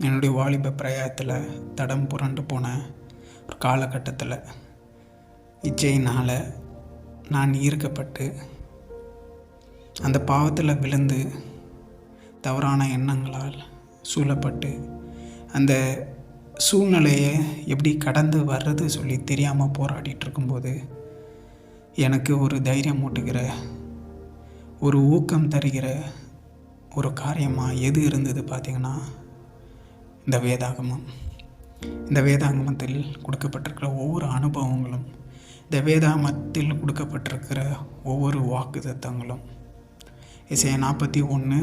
என்னுடைய வாலிப பிரயாயத்தில் தடம் புரண்டு போன ஒரு காலகட்டத்தில் இச்சையினால் நான் ஈர்க்கப்பட்டு அந்த பாவத்தில் விழுந்து தவறான எண்ணங்களால் சூழப்பட்டு அந்த சூழ்நிலையை எப்படி கடந்து வர்றது சொல்லி தெரியாமல் போராடிட்டு இருக்கும்போது எனக்கு ஒரு தைரியம் ஊட்டுகிற ஒரு ஊக்கம் தருகிற ஒரு காரியமாக எது இருந்தது பார்த்திங்கன்னா இந்த வேதாகமம் இந்த வேதாகமத்தில் கொடுக்கப்பட்டிருக்கிற ஒவ்வொரு அனுபவங்களும் இந்த வேதாகமத்தில் கொடுக்கப்பட்டிருக்கிற ஒவ்வொரு வாக்கு தத்தங்களும் இசைய நாற்பத்தி ஒன்று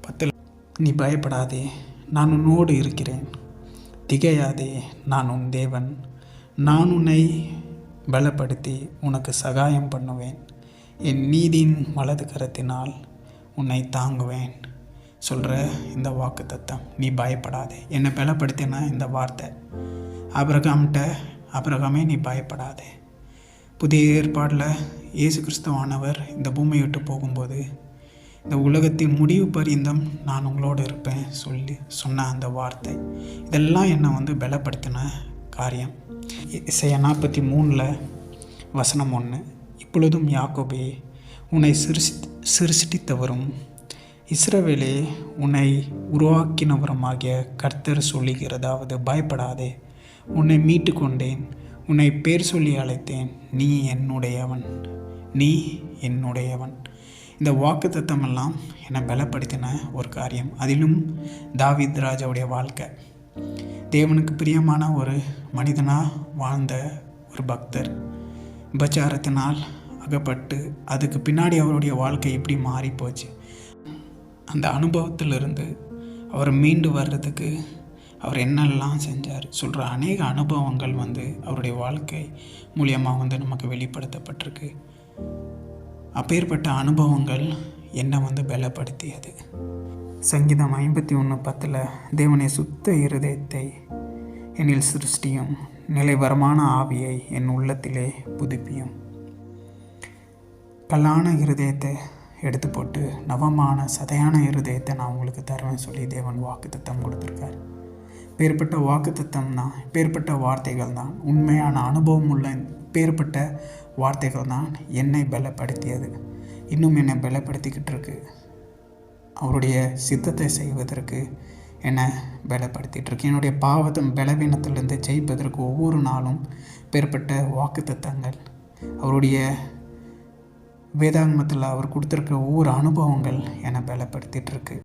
பத்தில் நீ பயப்படாதே நான் உன்னோடு இருக்கிறேன். திகையாதே நான் உன் தேவன். நான் உன்னை பலப்படுத்தி உனக்கு சகாயம் பண்ணுவேன். என் நீதியின் வலது கரத்தினால் உன்னை தாங்குவேன். சொல்கிற இந்த வாக்கு தத்தம் நீ பயப்படாதே. என்னை பலப்படுத்தினா இந்த வார்த்தை. அபிரகாம்கிட்ட அபிரகாமே நீ பயப்படாதே. புதிய ஏற்பாடில் இயேசு கிறிஸ்துவானவர் இந்த பூமியை விட்டு போகும்போது இந்த உலகத்தின் முடிவு பரியந்தம் நான் உங்களோடு இருப்பேன் சொல்லி சொன்ன அந்த வார்த்தை. இதெல்லாம் என்னை வந்து பலப்படுத்தின காரியம். இசைய நாற்பத்தி மூணில் வசனம் ஒன்று இப்பொழுதும் யாக்கோபே உன்னை சிருஷி சிருஷ்டித்தவரும் இஸ்ரவேலே உன்னை உருவாக்கினவரமாகிய கர்த்தர் சொல்லுகிறதாவது பயப்படாதே. உன்னை மீட்டு கொண்டேன் உன்னை பேர் சொல்லி அழைத்தேன். நீ என்னுடையவன். நீ என்னுடையவன். இந்த வாக்கு தத்தமெல்லாம் என்னை பலப்படுத்தின ஒரு காரியம். அதிலும் தாவித் ராஜாவுடைய வாழ்க்கை. தேவனுக்கு பிரியமான ஒரு மனிதனாக வாழ்ந்த ஒரு பக்தர். உபச்சாரத்தினால் அகப்பட்டு அதுக்கு பின்னாடி அவருடைய வாழ்க்கை எப்படி மாறி போச்சு அந்த அனுபவத்திலிருந்து அவர் மீண்டு வர்றதுக்கு அவர் என்னெல்லாம் செஞ்சார் சொல்கிற அநேக அனுபவங்கள் வந்து அவருடைய வாழ்க்கை மூலியமாக வந்து நமக்கு வெளிப்படுத்தப்பட்டிருக்கு. அப்பேற்பட்ட அனுபவங்கள் என்னை வந்து பலப்படுத்தியது. சங்கீதம் ஐம்பத்தி ஒன்று பத்தில் தேவனை சுத்த இருதயத்தை என்னில் சிருஷ்டியும் நிலைவரமான ஆவியை என் உள்ளத்திலே புதுப்பியும். கல்லான இருதயத்தை எடுத்து போட்டு நவமான சதையான இருதயத்தை நான் உங்களுக்கு தருவேன் சொல்லி தேவன் வாக்கு தத்தம் கொடுத்துருக்காரு. பேர்பட்ட வாக்கு தத்தம் தான் பேர்பட்ட வார்த்தைகள் தான் உண்மையான அனுபவம் உள்ள பேர்பட்ட வார்த்தைகள் தான் என்னை பலப்படுத்தியது. இன்னும் என்னை பலப்படுத்திக்கிட்டு இருக்கு. அவருடைய சித்தத்தை செய்வதற்கு என்னை பலப்படுத்திகிட்டு இருக்கு. என்னுடைய பாவத்தை பலவீனத்திலிருந்து ஜெயிப்பதற்கு ஒவ்வொரு நாளும் பேர்பட்ட வாக்கு தத்தங்கள் அவருடைய வேதாங்கமத்தில் அவர் கொடுத்துருக்க ஒவ்வொரு அனுபவங்கள் என்னை பலப்படுத்திகிட்ருக்கு